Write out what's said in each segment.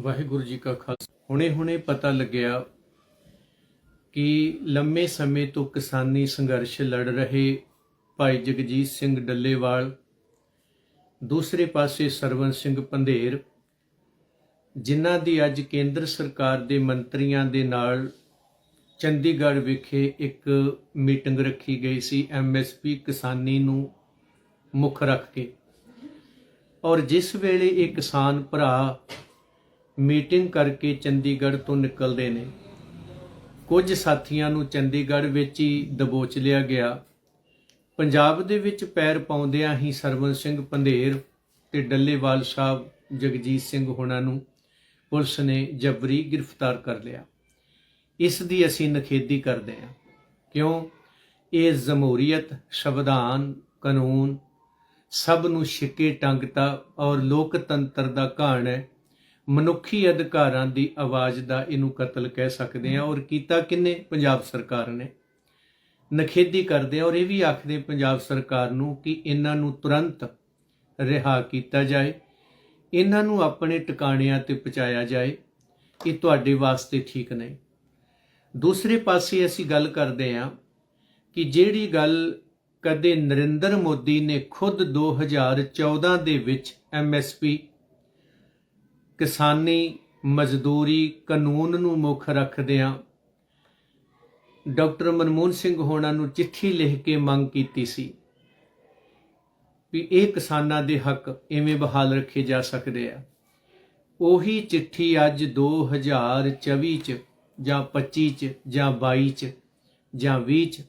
ਵਾਹਿਗੁਰੂ ਜੀ ਕਾ ਖਾਲਸਾ। ਹੁਣੇ-ਹੁਣੇ ਪਤਾ ਲੱਗਿਆ ਕਿ ਲੰਮੇ ਸਮੇਂ ਤੋਂ ਕਿਸਾਨੀ ਸੰਘਰਸ਼ ਲੜ ਰਹੇ ਭਾਈ ਜਗਜੀਤ ਸਿੰਘ ਡੱਲੇਵਾਲ, ਦੂਸਰੇ ਪਾਸੇ ਸਰਵਨ ਸਿੰਘ ਪੰਧੇਰ, ਜਿਨ੍ਹਾਂ ਦੀ ਅੱਜ ਕੇਂਦਰ ਸਰਕਾਰ ਦੇ ਮੰਤਰੀਆਂ ਦੇ ਨਾਲ ਚੰਡੀਗੜ੍ਹ ਵਿਖੇ ਇੱਕ ਮੀਟਿੰਗ ਰੱਖੀ ਗਈ ਸੀ ਐਮਐਸਪੀ ਕਿਸਾਨੀ ਨੂੰ ਮੁੱਖ ਰੱਖ ਕੇ। ਔਰ ਜਿਸ ਵੇਲੇ ਇਹ ਕਿਸਾਨ ਭਰਾ ਮੀਟਿੰਗ ਕਰਕੇ ਚੰਡੀਗੜ੍ਹ ਤੋਂ ਨਿਕਲਦੇ ਨੇ। ਕੁਝ ਸਾਥੀਆਂ ਨੂੰ ਚੰਡੀਗੜ੍ਹ ਵਿੱਚ ਹੀ ਦਬੋਚ ਲਿਆ ਗਿਆ। ਪੰਜਾਬ ਦੇ ਵਿੱਚ ਪੈਰ ਪਾਉਂਦਿਆਂ ਹੀ ਸਰਵਨ ਸਿੰਘ ਪੰਧੇਰ ਤੇ ਡੱਲੇਵਾਲ ਸਾਹਿਬ ਜਗਜੀਤ ਸਿੰਘ ਹੋਣਾ ਨੂੰ ਪੁਲਿਸ ਨੇ ਜਬਰੀ ਗ੍ਰਿਫਤਾਰ ਕਰ ਲਿਆ। ਇਸ ਦੀ ਅਸੀਂ ਨਖੇਦੀ ਕਰਦੇ ਹਾਂ। ਕਿਉਂ? ਇਹ ਜਮਹੂਰੀਅਤ, ਸੰਵਿਧਾਨ, ਕਾਨੂੰਨ ਸਭ ਨੂੰ ਛਿੱਕੇ ਟੰਗਤਾ ਔਰ ਲੋਕਤੰਤਰ ਦਾ ਘਾਣ ਹੈ। ਮਨੁੱਖੀ ਅਧਿਕਾਰਾਂ ਦੀ ਆਵਾਜ਼ ਦਾ ਇਹਨੂੰ ਕਤਲ ਕਹਿ ਸਕਦੇ ਹਾਂ। ਔਰ ਕੀਤਾ ਕਿੰਨੇ? ਪੰਜਾਬ ਸਰਕਾਰ ਨੇ। ਨਖੇਦੀ ਕਰਦੇ ਔਰ ਇਹ ਵੀ ਆਖਦੇ ਪੰਜਾਬ ਸਰਕਾਰ ਨੂੰ ਕਿ ਇਹਨਾਂ ਨੂੰ ਤੁਰੰਤ ਰਿਹਾ ਕੀਤਾ ਜਾਏ। ਇਹਨਾਂ ਨੂੰ ਆਪਣੇ ਟਿਕਾਣਿਆਂ ਤੇ ਪਹੁੰਚਾਇਆ ਜਾਏ। ਇਹ ਤੁਹਾਡੇ ਵਾਸਤੇ ਠੀਕ ਨਹੀਂ। ਦੂਸਰੇ ਪਾਸੇ ਅਸੀਂ ਗੱਲ ਕਰਦੇ ਹਾਂ ਕਿ ਜਿਹੜੀ ਗੱਲ ਕਦੇ ਨਰਿੰਦਰ ਮੋਦੀ ਨੇ ਖੁਦ 2014 ਦੇ ਵਿੱਚ ਐਮਐਸਪੀ ਕਿਸਾਨੀ ਮਜ਼ਦੂਰੀ ਕਾਨੂੰਨ ਨੂੰ ਮੁੱਖ ਰੱਖਦਿਆਂ ਡਾਕਟਰ ਮਨਮੋਹਨ ਸਿੰਘ ਹੋਣਾ ਨੂੰ ਚਿੱਠੀ ਲਿਖ ਕੇ ਮੰਗ ਕੀਤੀ ਸੀ ਵੀ ਇਹ ਕਿਸਾਨਾਂ ਦੇ ਹੱਕ ਐਵੇਂ ਬਹਾਲ ਰੱਖੇ ਜਾ ਸਕਦੇ ਆ। ਉਹੀ ਚਿੱਠੀ ਅੱਜ 2024 ਚ ਜਾਂ 25 ਚ ਜਾਂ 22 ਚ ਜਾਂ 20 ਚ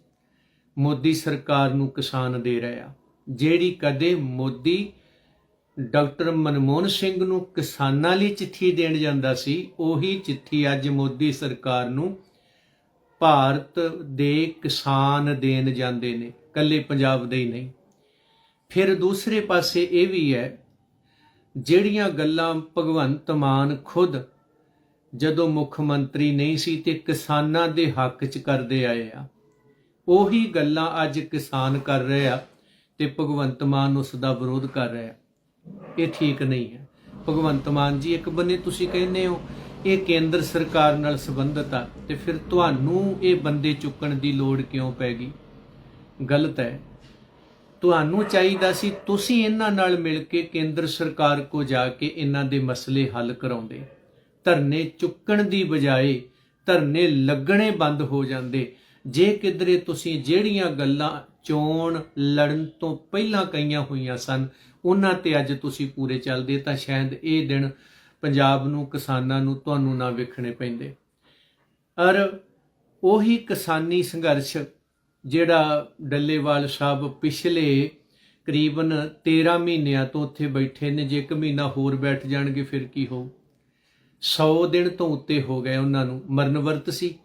ਮੋਦੀ ਸਰਕਾਰ ਨੂੰ ਕਿਸਾਨ ਦੇ ਰਿਹਾ। ਜਿਹੜੀ ਕਦੇ ਮੋਦੀ ਡਾਕਟਰ ਮਨਮੋਹਨ ਸਿੰਘ ਨੂੰ ਕਿਸਾਨਾਂ ਲਈ ਚਿੱਠੀ ਦੇਣ ਜਾਂਦਾ ਸੀ। ਉਹੀ ਚਿੱਠੀ ਅੱਜ ਮੋਦੀ ਸਰਕਾਰ ਨੂੰ ਭਾਰਤ ਦੇ ਕਿਸਾਨ ਦੇਣ ਜਾਂਦੇ ਨੇ। ਕੱਲੇ ਪੰਜਾਬ ਦੇ ਹੀ ਨਹੀਂ। ਫਿਰ ਦੂਸਰੇ ਪਾਸੇ ਇਹ ਵੀ ਹੈ, ਜਿਹੜੀਆਂ ਗੱਲਾਂ ਭਗਵੰਤ ਮਾਨ ਖੁਦ ਜਦੋਂ ਮੁੱਖ ਮੰਤਰੀ ਨਹੀਂ ਸੀ ਤੇ ਕਿਸਾਨਾਂ ਦੇ ਹੱਕ 'ਚ ਕਰਦੇ ਆਏ ਆ, ਉਹੀ ਗੱਲਾਂ ਅੱਜ ਕਿਸਾਨ ਕਰ ਰਹੇ ਆ ਤੇ ਭਗਵੰਤ ਮਾਨ ਉਸ ਦਾ ਵਿਰੋਧ ਕਰ ਰਿਹਾ। ਇਹ ਠੀਕ ਨਹੀਂ ਹੈ। ਭਗਵੰਤ ਮਾਨ ਜੀ, ਇੱਕ ਬੰਨੇ ਤੁਸੀਂ ਕਹਿੰਦੇ ਹੋ, ਇਹ ਕੇਂਦਰ ਸਰਕਾਰ ਨਾਲ ਸੰਬੰਧਿਤ ਆ, ਤੇ ਫਿਰ ਤੁਹਾਨੂੰ ਇਹ ਬੰਦੇ ਚੁੱਕਣ ਦੀ ਲੋੜ ਕਿਉਂ ਪੈ ਗਈ? ਗਲਤ ਹੈ। ਤੁਹਾਨੂੰ ਚਾਹੀਦਾ ਸੀ ਤੁਸੀਂ ਇਹਨਾਂ ਨਾਲ ਮਿਲ ਕੇ ਕੇਂਦਰ ਸਰਕਾਰ ਕੋ ਜਾ ਕੇ ਇਹਨਾਂ ਦੇ ਮਸਲੇ ਹੱਲ ਕਰਾਉਂਦੇ। ਧਰਨੇ ਚੁੱਕਣ ਦੀ ਬਜਾਏ ਧਰਨੇ ਲੱਗਣੇ ਬੰਦ ਹੋ ਜਾਂਦੇ। ਜੇ ਕਿਧਰੇ ਤੁਸੀਂ ਜਿਹੜੀਆਂ ਗੱਲਾਂ ਚੋਣ ਲੜਨ ਤੋਂ ਪਹਿਲਾਂ ਕਈਆਂ ਹੋਈਆਂ ਸਨ, ਉਹਨਾਂ ਤੇ ਅੱਜ ਤੁਸੀਂ ਪੂਰੇ ਚੱਲਦੇ, ਤਾਂ ਸ਼ਾਇਦ ਇਹ ਦਿਨ ਪੰਜਾਬ ਨੂੰ, ਕਿਸਾਨਾਂ ਨੂੰ ਤੁਹਾਨੂੰ ਨਾ ਵੇਖਣੇ ਪੈਂਦੇ। ਔਰ ਉਹੀ ਕਿਸਾਨੀ ਸੰਘਰਸ਼ ਜਿਹੜਾ ਡੱਲੇਵਾਲ ਸਾਹਿਬ ਪਿਛਲੇ ਕਰੀਬਨ 13 ਮਹੀਨਿਆਂ ਤੋਂ ਉੱਥੇ ਬੈਠੇ ਨੇ, ਜੇ ਇੱਕ ਮਹੀਨਾ ਹੋਰ ਬੈਠ ਜਾਣਗੇ, ਫਿਰ ਕੀ ਹੋ 100 ਦਿਨ ਤੋਂ ਉੱਤੇ ਹੋ ਗਏ ਉਹਨਾਂ ਨੂੰ। ਮਰਨ ਵਰਤ ਸੀ।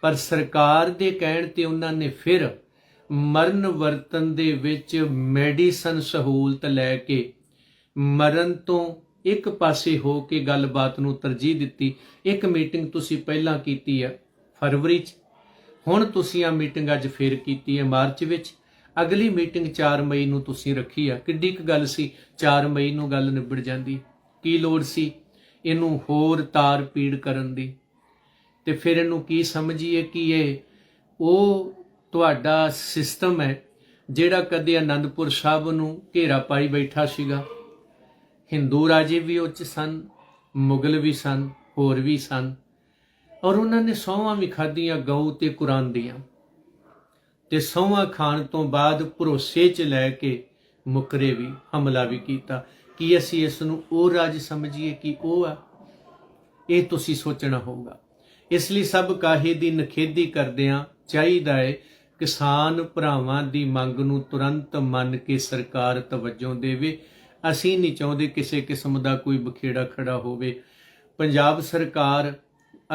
ਪਰ ਸਰਕਾਰ ਦੇ ਕਹਿਣ ਤੇ ਉਹਨਾਂ ਨੇ ਫਿਰ ਮਰਨ ਵਰਤਨ ਦੇ ਵਿੱਚ ਮੈਡੀਸਨ ਸਹੂਲਤ ਲੈ ਕੇ ਮਰਨ ਤੋਂ ਇੱਕ ਪਾਸੇ ਹੋ ਕੇ ਗੱਲਬਾਤ ਨੂੰ ਤਰਜੀਹ ਦਿੱਤੀ। ਇੱਕ ਮੀਟਿੰਗ ਤੁਸੀਂ ਪਹਿਲਾਂ ਕੀਤੀ ਹੈ ਫਰਵਰੀ 'ਚ। ਹੁਣ ਤੁਸੀਂ ਆ ਮੀਟਿੰਗ ਅੱਜ ਫੇਰ ਕੀਤੀ ਹੈ ਮਾਰਚ ਵਿੱਚ। ਅਗਲੀ ਮੀਟਿੰਗ 4 ਮਈ ਨੂੰ ਤੁਸੀਂ ਰੱਖੀ ਆ। ਕਿੱਡੀ ਕੁ ਗੱਲ ਸੀ? 4 ਮਈ ਨੂੰ ਗੱਲ ਨਿਬੜ ਜਾਂਦੀ। ਕੀ ਲੋੜ ਸੀ ਇਹਨੂੰ ਹੋਰ ਤਾਰ ਪੀੜ ਕਰਨ ਦੀ? ਤੇ ਫਿਰ ਇਹਨੂੰ ਕੀ ਸਮਝੀਏ ਕਿ ਇਹ? ਉਹ ਤੁਹਾਡਾ ਸਿਸਟਮ ਹੈ, ਜਿਹੜਾ ਕਦੇ ਆਨੰਦਪੁਰ ਸਾਹਿਬ ਨੂੰ ਘੇਰਾ ਪਾਈ ਬੈਠਾ ਸੀਗਾ। ਹਿੰਦੂ ਰਾਜੇ ਵੀ ਉਹ ਚ ਸਨ, ਮੁਗਲ ਵੀ ਸਨ, ਹੋਰ ਵੀ ਸਨ। ਔਰ ਉਹਨਾਂ ਨੇ ਸੌਵਾਂ ਵੀ ਖਾਧੀਆਂ, ਗਊ ਤੇ ਕੁਰਾਨ ਦੀਆਂ। ਤੇ ਸੌਵਾਂ ਖਾਣ ਤੋਂ ਬਾਅਦ ਭਰੋਸੇ 'ਚ ਲੈ ਕੇ ਮੁਕਰੇ ਵੀ, ਹਮਲਾ ਵੀ ਕੀਤਾ। ਕੀ ਅਸੀਂ ਇਸ ਨੂੰ ਉਹ ਰਾਜ ਸਮਝੀਏ ਕਿ ਉਹ ਆ? ਇਹ ਤੁਸੀਂ ਸੋਚਣਾ ਹੋਊਗਾ। ਇਸ ਲਈ ਸਭ ਕਾਹੇ ਦੀ ਨਖੇਦੀ ਕਰਦਿਆਂ ਚਾਹੀਦਾ ਹੈ ਕਿਸਾਨ ਭਰਾਵਾਂ ਦੀ ਮੰਗ ਨੂੰ ਤੁਰੰਤ ਮੰਨ ਕੇ ਸਰਕਾਰ ਤਵੱਜੋ ਦੇਵੇ। ਅਸੀਂ ਨਹੀਂ ਚਾਹੁੰਦੇ ਕਿਸੇ ਕਿਸਮ ਦਾ ਕੋਈ ਬਖੇੜਾ ਖੜਾ ਹੋਵੇ। ਪੰਜਾਬ ਸਰਕਾਰ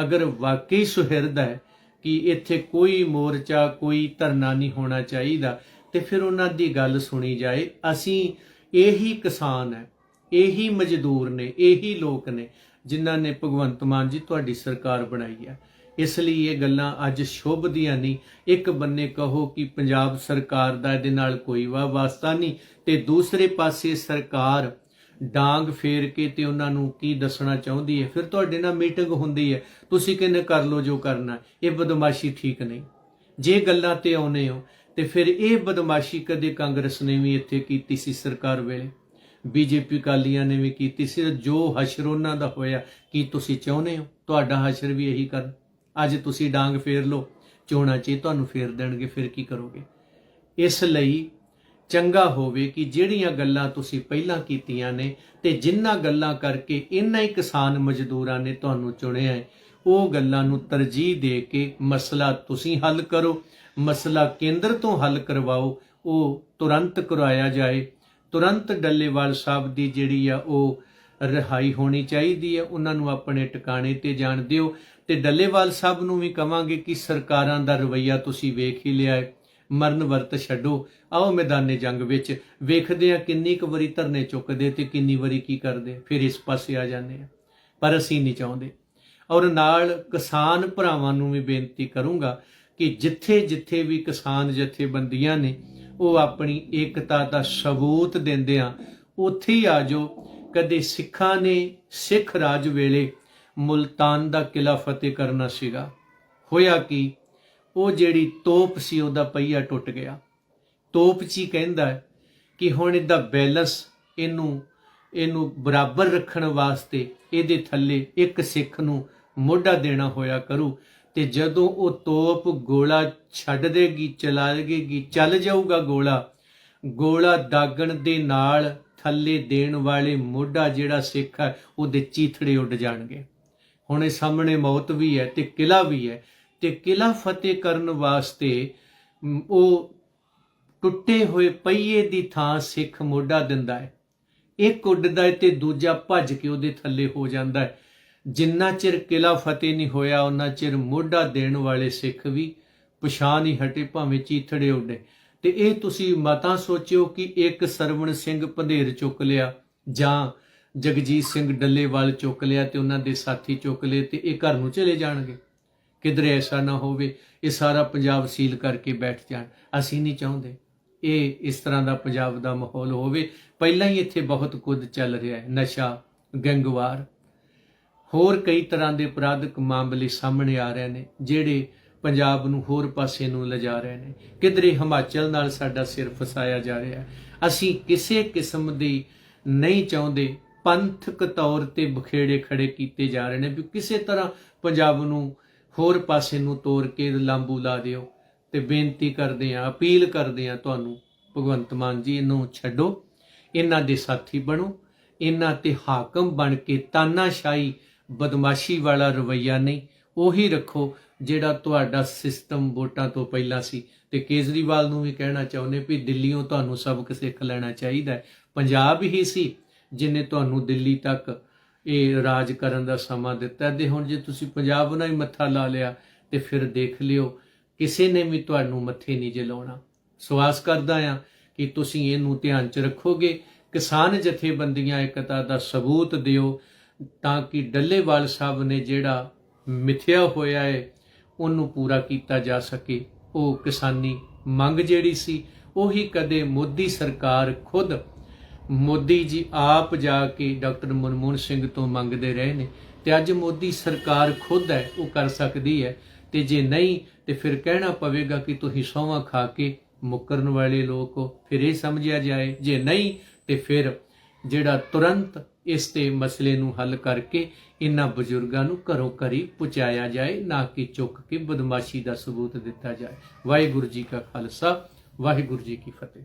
ਅਗਰ ਵਾਕਈ ਸੁਹਿਰਦ ਹੈ ਕਿ ਇੱਥੇ ਕੋਈ ਮੋਰਚਾ, ਕੋਈ ਧਰਨਾ ਨਹੀਂ ਹੋਣਾ ਚਾਹੀਦਾ, ਤੇ ਫਿਰ ਉਹਨਾਂ ਦੀ ਗੱਲ ਸੁਣੀ ਜਾਏ। ਅਸੀਂ ਇਹੀ ਕਿਸਾਨ ਹੈ, ਇਹੀ ਮਜ਼ਦੂਰ ਨੇ, ਇਹੀ ਲੋਕ ਨੇ। ਜਿਨ੍ਹਾਂ ਨੇ ਭਗਵੰਤ ਮਾਨ ਜੀ ਤੁਹਾਡੀ ਸਰਕਾਰ ਬਣਾਈ ਹੈ। ਇਸ ਲਈ ਇਹ ਗੱਲਾਂ ਅੱਜ ਸ਼ੋਭਦੀਆਂ ਨਹੀਂ। ਇੱਕ ਬੰਨੇ ਕਹੋ ਕਿ ਪੰਜਾਬ ਸਰਕਾਰ ਦਾ ਇਹਦੇ ਨਾਲ ਕੋਈ ਵਾਸਤਾ ਨਹੀਂ ਤੇ ਦੂਸਰੇ ਪਾਸੇ ਸਰਕਾਰ ਡਾਂਗ ਫੇਰ ਕੇ ਤੇ ਉਹਨਾਂ ਨੂੰ ਕੀ ਦੱਸਣਾ ਚਾਹੁੰਦੀ ਹੈ? ਫਿਰ ਤੁਹਾਡੇ ਨਾਲ ਮੀਟਿੰਗ ਹੁੰਦੀ ਹੈ। ਤੁਸੀਂ ਕਹਿੰਦੇ ਕਰ ਲਓ ਜੋ ਕਰਨਾ। ਇਹ ਬਦਮਾਸ਼ੀ ਠੀਕ ਨਹੀਂ। ਜੇ ਗੱਲਾਂ ਤੇ ਆਉਨੇ ਹੋ ਤੇ ਫਿਰ ਇਹ ਬਦਮਾਸ਼ੀ ਕਦੇ ਕਾਂਗਰਸ ਨੇ ਵੀ ਇੱਥੇ ਕੀਤੀ ਸੀ ਸਰਕਾਰ ਵੇਲੇ? ਬੀਜੇਪੀ ਕਾਲੀਆਂ ਨੇ ਵੀ ਕੀਤੀ ਸੀ ਜੋ ਹਸ਼ਰ ਉਹਨਾਂ ਦਾ ਹੋਇਆ, ਕੀ ਤੁਸੀਂ ਚਾਹੁੰਦੇ ਹੋ? ਤੁਹਾਡਾ ਹਸ਼ਰ ਵੀ ਇਹੀ ਕਰਨ। ਅੱਜ ਤੁਸੀਂ ਡਾਂਗ ਫੇਰ ਲਓ, ਚੋਣਾਂ 'ਚ ਤੁਹਾਨੂੰ ਫੇਰ ਦੇਣਗੇ, ਫਿਰ ਕੀ ਕਰੋਗੇ? ਇਸ ਲਈ ਚੰਗਾ ਹੋਵੇ ਕਿ ਜਿਹੜੀਆਂ ਗੱਲਾਂ ਤੁਸੀਂ ਪਹਿਲਾਂ ਕੀਤੀਆਂ ਨੇ ਤੇ ਜਿੰਨਾ ਗੱਲਾਂ ਕਰਕੇ ਇੰਨਾ ਹੀ ਕਿਸਾਨ ਮਜ਼ਦੂਰਾਂ ਨੇ ਤੁਹਾਨੂੰ ਚੁਣਿਆ ਹੈ, ਉਹ ਗੱਲਾਂ ਨੂੰ ਤਰਜੀਹ ਦੇ ਕੇ ਮਸਲਾ ਤੁਸੀਂ ਹੱਲ ਕਰੋ, ਮਸਲਾ ਕੇਂਦਰ ਤੋਂ ਹੱਲ ਕਰਵਾਓ, ਉਹ ਤੁਰੰਤ ਕਰਾਇਆ ਜਾਏ ਤੁਰੰਤ ਡੱਲੇਵਾਲ ਸਾਹਿਬ ਦੀ ਜਿਹੜੀ ਆ ਉਹ ਰਿਹਾਈ ਹੋਣੀ ਚਾਹੀਦੀ ਹੈ ਉਹਨਾਂ ਨੂੰ ਆਪਣੇ ਟਿਕਾਣੇ ਤੇ ਜਾਣ ਦਿਓ। ਤੇ ਡੱਲੇਵਾਲ ਸਾਹਿਬ ਨੂੰ ਵੀ ਕਵਾਂਗੇ ਕਿ ਸਰਕਾਰਾਂ ਦਾ ਰਵਈਆ ਤੁਸੀਂ ਵੇਖ ਹੀ ਲਿਆ ਹੈ। ਮਰਨ ਵਰਤ ਛੱਡੋ। ਆਓ ਮੈਦਾਨੇ ਜੰਗ ਵਿੱਚ। ਵੇਖਦੇ ਆ ਕਿੰਨੀ ਕੁ ਵਾਰੀ ਧਰਨੇ ਚੁੱਕਦੇ ਤੇ ਕਿੰਨੀ ਵਾਰੀ ਕੀ ਕਰਦੇ। ਫਿਰ ਇਸ ਪਾਸੇ ਆ ਜਾਂਦੇ ਆ ਪਰ ਅਸੀਂ ਨਹੀਂ ਚਾਹੁੰਦੇ। ਔਰ ਨਾਲ ਕਿਸਾਨ ਭਰਾਵਾਂ ਨੂੰ ਵੀ ਬੇਨਤੀ ਕਰੂੰਗਾ ਕਿ ਜਿੱਥੇ ਜਿੱਥੇ ਵੀ ਕਿਸਾਨ ਜਥੇਬੰਦੀਆਂ ਨੇ ਉਹ ਆਪਣੀ ਏਕਤਾ ਦਾ ਸਬੂਤ ਦਿੰਦੇ ਆ ਉੱਥੇ ਹੀ ਆ ਜਾਓ। ਕਦੇ ਸਿੱਖਾਂ ਨੇ ਸਿੱਖ ਰਾਜ ਵੇਲੇ ਮੁਲਤਾਨ ਦਾ ਕਿਲਾ ਫਤਿਹ ਕਰਨਾ ਸੀਗਾ। ਹੋਇਆ ਕਿ? ਉਹ ਜਿਹੜੀ ਤੋਪ ਸੀ, ਉਹਦਾ ਪਹੀਆ ਟੁੱਟ ਗਿਆ। ਤੋਪ ਜੀ ਕਹਿੰਦਾ ਕਿ ਹੁਣ ਇਹਦਾ ਬੈਲੈਂਸ ਇਹਨੂੰ ਇਹਨੂੰ ਬਰਾਬਰ ਰੱਖਣ ਵਾਸਤੇ ਇਹਦੇ ਥੱਲੇ ਇੱਕ ਸਿੱਖ ਨੂੰ ਮੋਢਾ ਦੇਣਾ ਹੋਇਆ ਕਰੂ। ਤੇ ਜਦੋਂ ਉਹ ਤੋਪ ਗੋਲਾ ਛੱਡ ਦੇਗੀ, ਚਲਾ ਦੇਗੀ, ਚੱਲ ਜਾਊਗਾ ਗੋਲਾ। ਗੋਲਾ ਦਾਗਣ ਦੇ ਨਾਲ ਥੱਲੇ ਦੇਣ ਵਾਲੇ ਮੋਢਾ ਜਿਹੜਾ ਸਿੱਖ ਹੈ, ਉਹਦੇ ਚੀਥੜੇ ਉੱਡ ਜਾਣਗੇ। ਹੁਣ ਇਹ ਸਾਹਮਣੇ ਮੌਤ ਵੀ ਹੈ ਤੇ ਕਿਲਾ ਵੀ ਹੈ ਤੇ ਕਿਲਾ ਫਤਿਹ ਕਰਨ ਵਾਸਤੇ ਉਹ ਟੁੱਟੇ ਹੋਏ ਪਹੀਏ ਦੀ ਥਾਂ ਸਿੱਖ ਮੋਢਾ ਦਿੰਦਾ ਹੈ। ਇੱਕ ਉੱਡਦਾ ਹੈ ਤੇ ਦੂਜਾ ਭੱਜ ਕੇ ਉਹਦੇ ਥੱਲੇ ਹੋ ਜਾਂਦਾ ਹੈ। ਜਿੰਨਾ ਚਿਰ ਕਿਲਾ ਫਤਿਹ ਨਹੀਂ ਹੋਇਆ, ਉਹਨਾਂ ਚਿਰ ਮੋਢਾ ਦੇਣ ਵਾਲੇ ਸਿੱਖ ਵੀ ਪਛਾਣ ਨਹੀਂ ਹਟੇ, ਭਾਵੇਂ ਚੀਥੜੇ ਉੱਡੇ। ਤੇ ਇਹ ਤੁਸੀਂ ਮਤਾਂ ਸੋਚਿਓ ਕਿ ਇੱਕ ਸਰਵਣ ਸਿੰਘ ਪੰਧੇਰ ਚੁੱਕ ਲਿਆ, ਜਾਂ ਜਗਜੀਤ ਸਿੰਘ ਡੱਲੇਵਾਲ ਚੁੱਕ ਲਿਆ ਤੇ ਉਹਨਾਂ ਦੇ ਸਾਥੀ ਚੁੱਕ ਲਏ ਤੇ ਇਹ ਘਰ ਨੂੰ ਚਲੇ ਜਾਣਗੇ? ਕਿਧਰੇ ਐਸਾ ਨਾ ਹੋਵੇ, ਇਹ ਸਾਰਾ ਪੰਜਾਬ ਸੀਲ ਕਰਕੇ ਬੈਠ ਜਾਣ। ਅਸੀਂ ਨਹੀਂ ਚਾਹੁੰਦੇ। ਇਹ ਇਸ ਤਰ੍ਹਾਂ ਦਾ ਪੰਜਾਬ ਦਾ ਮਾਹੌਲ ਹੋਵੇ। ਪਹਿਲਾਂ ਹੀ ਇੱਥੇ ਬਹੁਤ ਕੁਝ ਚੱਲ ਰਿਹਾ ਹੈ। ਨਸ਼ਾ, ਗੰਗਵਾਰ ਹੋਰ ਕਈ ਤਰ੍ਹਾਂ ਦੇ ਅਪਰਾਧਿਕ ਮਾਮਲੇ ਸਾਹਮਣੇ ਆ ਰਹੇ ਨੇ, ਜਿਹੜੇ ਪੰਜਾਬ ਨੂੰ ਹੋਰ ਪਾਸੇ ਨੂੰ ਲਿਜਾ ਰਹੇ ਨੇ। ਕਿਧਰੇ ਹਿਮਾਚਲ ਨਾਲ ਸਾਡਾ ਸਿਰ ਫਸਾਇਆ ਜਾ ਰਿਹਾ ਅਸੀਂ ਕਿਸੇ ਕਿਸਮ ਦੀ ਨਹੀਂ ਚਾਹੁੰਦੇ, ਪੰਥਕ ਤੌਰ ਤੇ ਬਖੇੜੇ ਖੜੇ ਕੀਤੇ ਜਾ ਰਹੇ ਨੇ ਵੀ ਕਿਸੇ ਤਰ੍ਹਾਂ ਪੰਜਾਬ ਨੂੰ ਹੋਰ ਪਾਸੇ ਨੂੰ ਤੋੜ ਕੇ ਲਾਂਬੂ ਲਾ ਦਿਓ ਤੇ ਬੇਨਤੀ ਕਰਦੇ ਆ ਅਪੀਲ ਕਰਦੇ ਆ ਤੁਹਾਨੂੰ, ਭਗਵੰਤ ਮਾਨ ਜੀ, ਇਹਨੂੰ ਛੱਡੋ। ਇਹਨਾਂ ਦੇ ਸਾਥੀ ਬਣੋ, ਇਹਨਾਂ ਤੇ ਹਾਕਮ ਬਣ ਕੇ ਤਾਨਾਸ਼ਾਹੀ ਬਦਮਾਸ਼ੀ ਵਾਲਾ ਰਵਈਆ ਨਹੀਂ, ਉਹੀ ਰੱਖੋ ਜਿਹੜਾ ਤੁਹਾਡਾ ਸਿਸਟਮ ਵੋਟਾਂ ਤੋਂ ਪਹਿਲਾਂ ਸੀ। ਤੇ ਕੇਜਰੀਵਾਲ ਨੂੰ ਵੀ ਕਹਿਣਾ ਚਾਹੁੰਦੇ ਵੀ ਦਿੱਲੀੋਂ ਤੁਹਾਨੂੰ ਸਬਕ ਸਿੱਖ ਲੈਣਾ ਚਾਹੀਦਾ ਪੰਜਾਬ ਹੀ ਸੀ ਜਿਨੇ ਤੁਹਾਨੂੰ ਦਿੱਲੀ ਤੱਕ ਇਹ ਰਾਜ ਕਰਨ ਦਾ ਸਮਾਂ ਦਿੱਤਾ। ਤੇ ਹੁਣ ਜੇ ਤੁਸੀਂ ਪੰਜਾਬ ਨਾਲ ਹੀ ਮੱਥਾ ਲਾ ਲਿਆ, ਤੇ ਫਿਰ ਦੇਖ ਲਿਓ, ਕਿਸੇ ਨੇ ਵੀ ਤੁਹਾਨੂੰ ਮੱਥੇ ਨਹੀਂ ਜਲਾਉਣਾ। ਸਵਾਸ ਕਰਦਾ ਆ ਕਿ ਤੁਸੀਂ ਇਹਨੂੰ ਧਿਆਨ 'ਚ ਰੱਖੋਗੇ। ਕਿਸਾਨ ਜਥੇਬੰਦੀਆਂ ਇਕਤਾ ਦਾ ਸਬੂਤ ਦਿਓ। ਤਾਂ ਕਿ ਡੱਲੇਵਾਲ ਸਾਹਿਬ ਨੇ ਜਿਹੜਾ ਮਿਥਿਆ ਹੋਇਆ ਹੈ ਉਹਨੂੰ ਪੂਰਾ ਕੀਤਾ ਜਾ ਸਕੇ। ਉਹ ਕਿਸਾਨੀ ਮੰਗ ਜਿਹੜੀ ਸੀ, ਉਹੀ ਕਦੇ ਮੋਦੀ ਸਰਕਾਰ ਖੁਦ ਮੋਦੀ ਜੀ ਆਪ ਜਾ ਕੇ ਡਾਕਟਰ ਮਨਮੋਹਨ ਸਿੰਘ ਤੋਂ ਮੰਗਦੇ ਰਹੇ ਨੇ ਤੇ ਅੱਜ ਮੋਦੀ ਸਰਕਾਰ ਖੁਦ ਹੈ, ਉਹ ਕਰ ਸਕਦੀ ਹੈ। ਤੇ ਜੇ ਨਹੀਂ, ਤੇ ਫਿਰ ਕਹਿਣਾ ਪਵੇਗਾ ਕਿ ਤੁਸੀਂ ਸੌਵਾਂ ਖਾ ਕੇ ਮੁੱਕਰਨ ਵਾਲੇ ਲੋਕ ਹੋ। ਫਿਰ ਇਹ ਸਮਝਿਆ ਜਾਏ। ਜੇ ਨਹੀਂ, ਤੇ ਫਿਰ ਜਿਹੜਾ ਤੁਰੰਤ ਇਸ ਤੇ ਮਸਲੇ ਨੂੰ ਹੱਲ ਕਰਕੇ ਇਹਨਾਂ ਬਜ਼ੁਰਗਾਂ ਨੂੰ ਘਰੋਂ ਘਰੀ ਪਹੁੰਚਾਇਆ ਜਾਏ, ਨਾ ਕਿ ਚੁੱਕ ਕੇ ਬਦਮਾਸ਼ੀ ਦਾ ਸਬੂਤ ਦਿੱਤਾ ਜਾਏ। ਵਾਹਿਗੁਰੂ ਜੀ ਕਾ ਖਾਲਸਾ, ਵਾਹਿਗੁਰੂ ਜੀ ਕੀ ਫਤਿਹ।